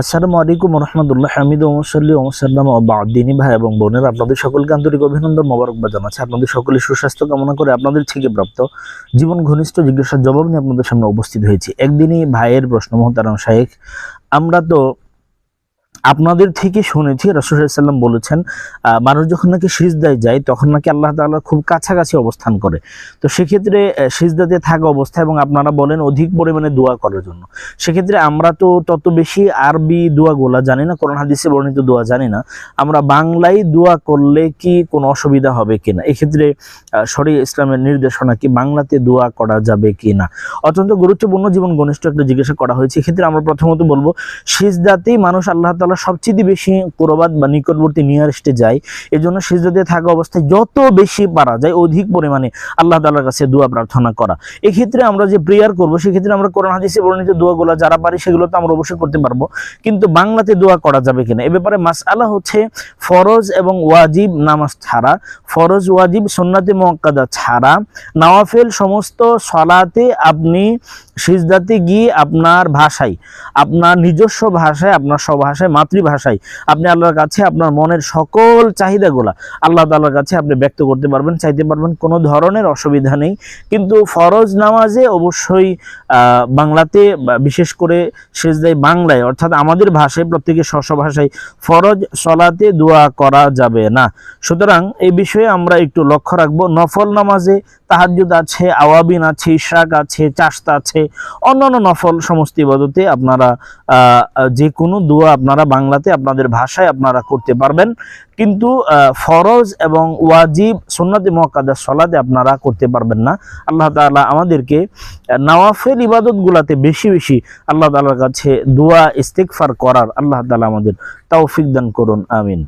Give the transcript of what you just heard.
আসসালামু আলাইকুম রহমতুল্লাহ হামিদ ওমসল্লি ওমসাল্লাম দিনী ভাই এবং বোনের, আপনাদের সকলকে আন্তরিক অভিনন্দন, মোবারকবাদ জানাচ্ছি। আপনাদের সকলে সুস্বাস্থ্য কামনা করে আপনাদের থেকে প্রাপ্ত জীবন ঘনিষ্ঠ জিজ্ঞাসার জবাব নিয়ে আপনাদের সামনে উপস্থিত হয়েছি। একদিনই ভাইয়ের প্রশ্ন, মোহতারাম শাহেখ আমরা তো আপনাদের থেকে শুনেছি রসুলাম বলেছেন মানুষ যখন নাকি সিজদায় যায়, তখন নাকি আল্লাহ তাআলা খুব কাছাকাছি অবস্থান করে। তো সেক্ষেত্রে সিজদাতে থাকা অবস্থা এবং আপনারা বলেন অধিক পরিমাণে দোয়া করার জন্য। সেক্ষেত্রে আমরা তো তত বেশি আরবি দোয়াগুলা জানি না, কোরআন, হাদিসে বর্ণিত দোয়া জানি না। আমরা বাংলায় দোয়া করলে কি কোনো অসুবিধা হবে কিনা? এক্ষেত্রে সরি, ইসলামের নির্দেশনা কি বাংলাতে দোয়া করা যাবে কি না অত্যন্ত গুরুত্বপূর্ণ, জীবন ঘনিষ্ঠ একটা জিজ্ঞাসা করা হয়েছে। এক্ষেত্রে আমরা প্রথমত বলব, সিজদাতেই মানুষ আল্লাহ তাআলা সবচেয়ে বেশি প্রবাদ বা নিকটবর্তী নিয়ারেস্টে যায় এই জন্য সিজদাতে থাকা অবস্থায় যত বেশি পারা যায়, অধিক পরিমাণে আল্লাহ তাআলার কাছে দোয়া প্রার্থনা করা। এক্ষেত্রে আমরা যে প্রেয়ার করব, সেক্ষেত্রে আমরা কোরআন, হাদিসে বর্ণিত দোয়াগুলো যারা পারি, সেগুলো তো আমরা অবশ্যই করতে পারব। কিন্তু বাংলাতে দোয়া করা যাবে কিনা? এ ব্যাপারে মাসআলা হচ্ছে ফরজ এবং ওয়াজিব নামাজ ছাড়া। ফরজ, ওয়াজিব, সুন্নাতে মুআক্কাদা ছাড়া। নওয়াফিল সমস্ত সলাতে আপনি সিজদাতে গিয়ে আপনার ভাষায়, আপনার নিজস্ব ভাষায়, আপনার স্বভাষায় মাতৃভাষায় আপনি আল্লাহর কাছে আপনার মনের সকল চাহিদাগুলা আল্লাহ তাআলার কাছে আপনি ব্যক্ত করতে পারবেন, চাইতে পারবেন, কোনো ধরনের অসুবিধা নেই। কিন্তু ফরজ নামাজে অবশ্যই বাংলাতে বিশেষ করে সেজদাই বাংলায়, অর্থাৎ আমাদের ভাষায় প্রত্যেকের স্ব ভাষায় ফরজ সলাতে দোয়া করা যাবে না। সুতরাং এই বিষয়ে আমরা একটু লক্ষ্য রাখব। নফল নামাজে তাহাজ্জুদ আছে, আওয়াবিন আছে, ইশরাক আছে, চাস্তা আছে, অন্যান্য নফল সমস্ত ইবাদতে আপনারা যে কোনো দোয়া আপনারা বাংলাতে আপনাদের ভাষায় আপনারা করতে পারবেন। কিন্তু ফরজ এবং ওয়াজিব সুন্নাতে মুআক্কাদা সলাতে আপনারা করতে পারবেন না। আল্লাহ তালা আমাদেরকে নওয়াফেল ইবাদতগুলাতে বেশি বেশি আল্লাহ তালার কাছে দোয়া ইস্তেকফার করার আল্লাহ তালা আমাদের তৌফিক দান করুন। আমিন।